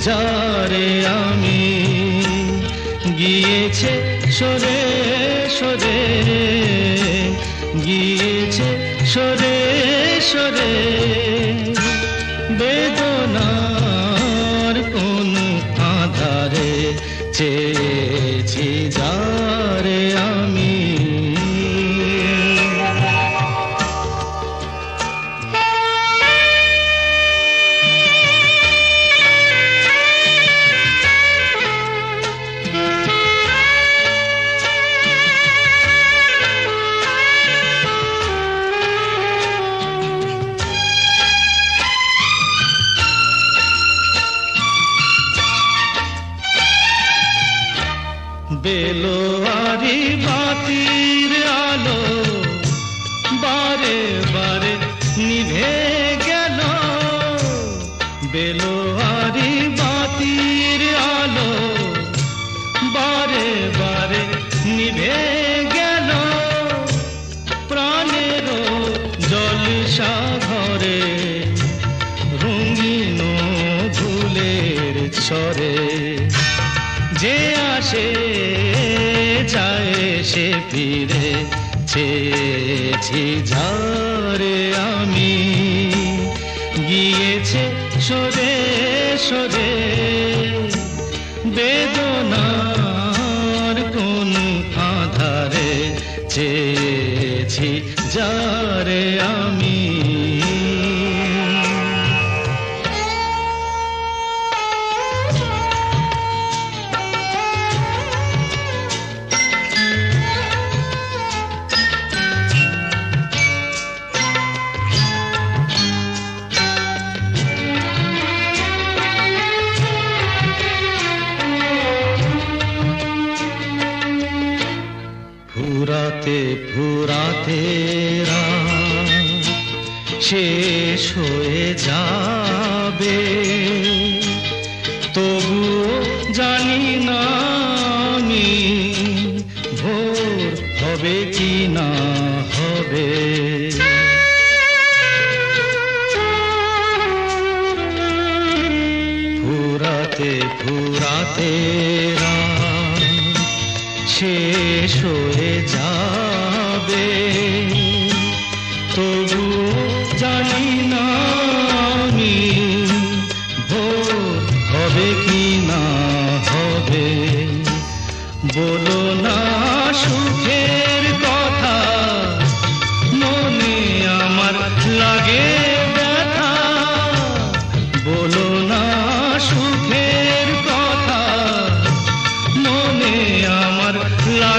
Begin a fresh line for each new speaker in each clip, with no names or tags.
যারে আমি গিয়েছে সরে সরে গিয়েছে সরে সরে। গিয়েছে সরে সরে বেদনার কোন আধারে চেয়েছি যারে আমি তবুও জানি না আমি ভোর হবে কি না হবে। ফুরাতে ফুরাতে শেষ হয়ে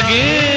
Yeah.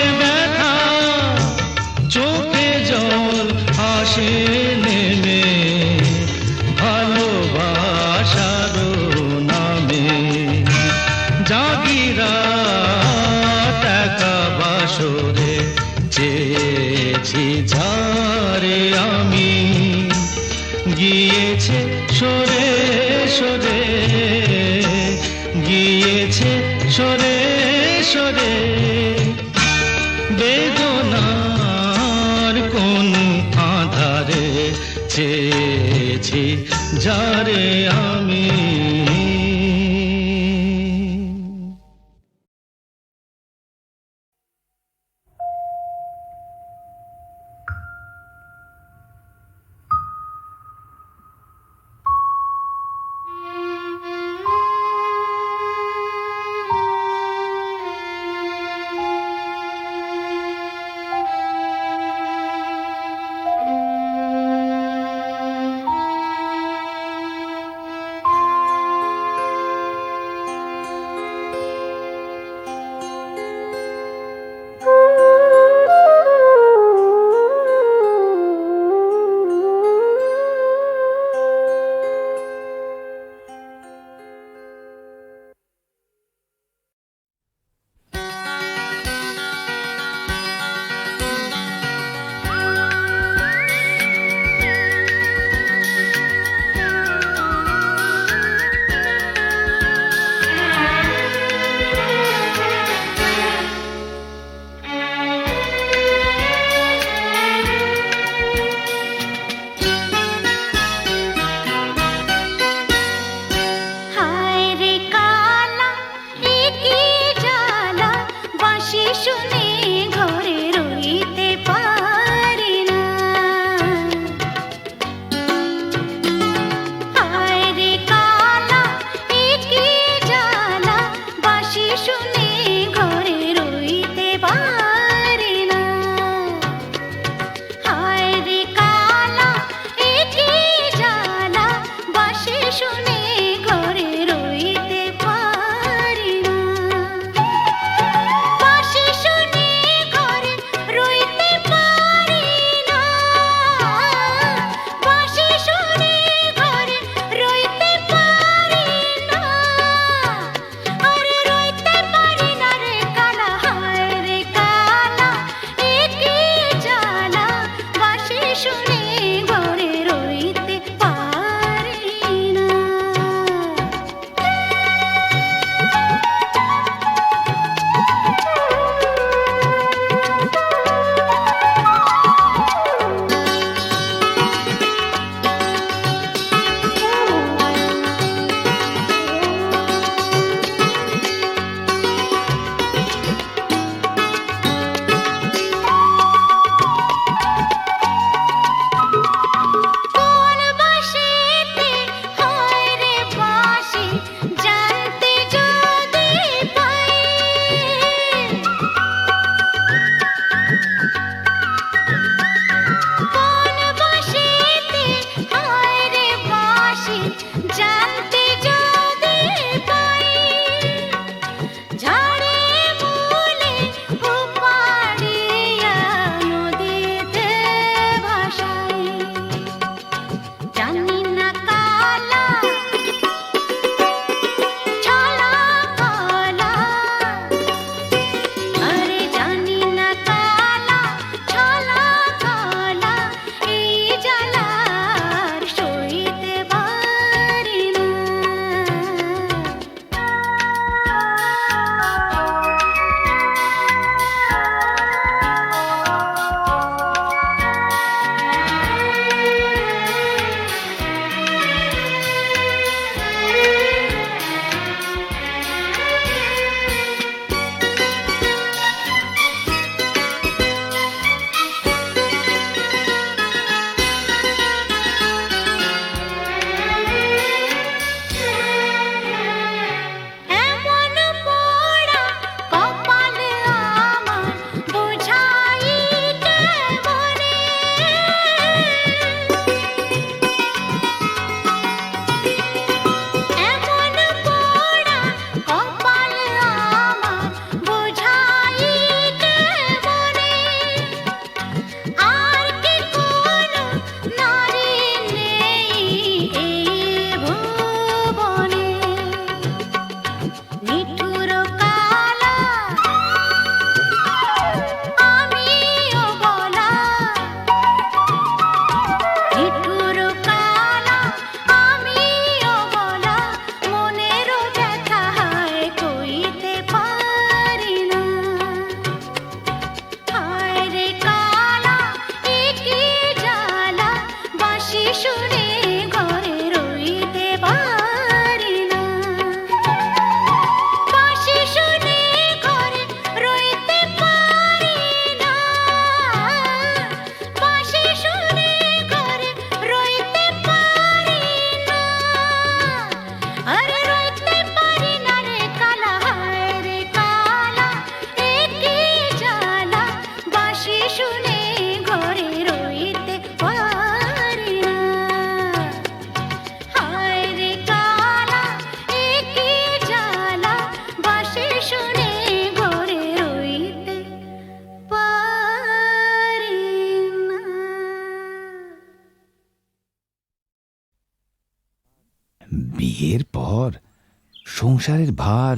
সংসারের ভার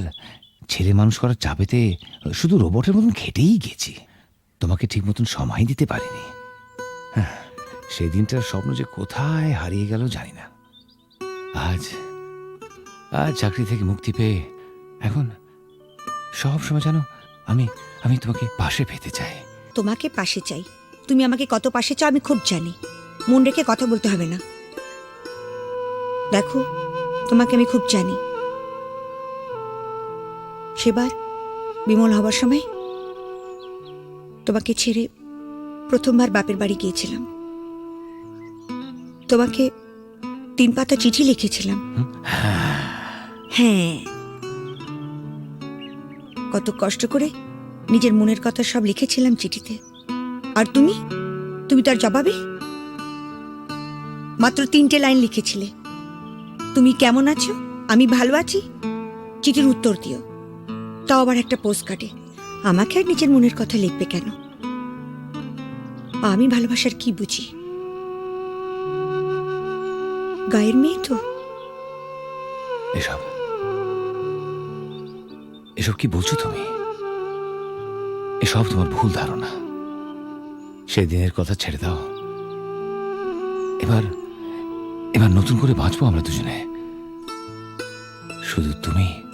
ছেলে মানুষ করার চাপেতে শুধু রোবটের মতন খেটেই গেছি। তোমাকে ঠিক মতন সময় দিতে পারিনি। হ্যাঁ, সেই স্বপ্ন যে কোথায় হারিয়ে গেল জানি না। আজ আজ চাকরি থেকে মুক্তি পেয়ে এখন সব সময় জানো আমি আমি তোমাকে পাশে পেতে চাই।
তোমাকে পাশে চাই। তুমি আমাকে কত পাশে চাও আমি খুব জানি। মন রেখে কথা বলতে হবে না। দেখো তোমাকে আমি খুব জানি। সেবার বিমল হবার সময় তোমাকে ছেড়ে প্রথমবার বাপের বাড়ি গিয়েছিলাম। তোমাকে তিন পাতা চিঠি লিখেছিলাম। হ্যাঁ। কত কষ্ট করে নিজের মনের কথা সব লিখেছিলাম চিঠিতে। আর তুমি? তুমি তার জবাবে? মাত্র তিনটে লাইন লিখেছিলে। তুমি কেমন আছো? আমি ভালো আছি? চিঠির উত্তর দিও। তাও আবার একটা পোস্ট কাটে আমাকে আর নিজের মনের কথা লিখবে কেন? আমি ভালোবাসার কি বুঝি? গায়ের মেয়ে তো?
এসব। এসব কি বলছো তুমি? এসব তোমার ভুল ধারণা। সেদিনের কথা ছেড়ে দাও। এবার এবার নতুন করে বাঁচবো আমরা দুজনে। শুধু তুমি।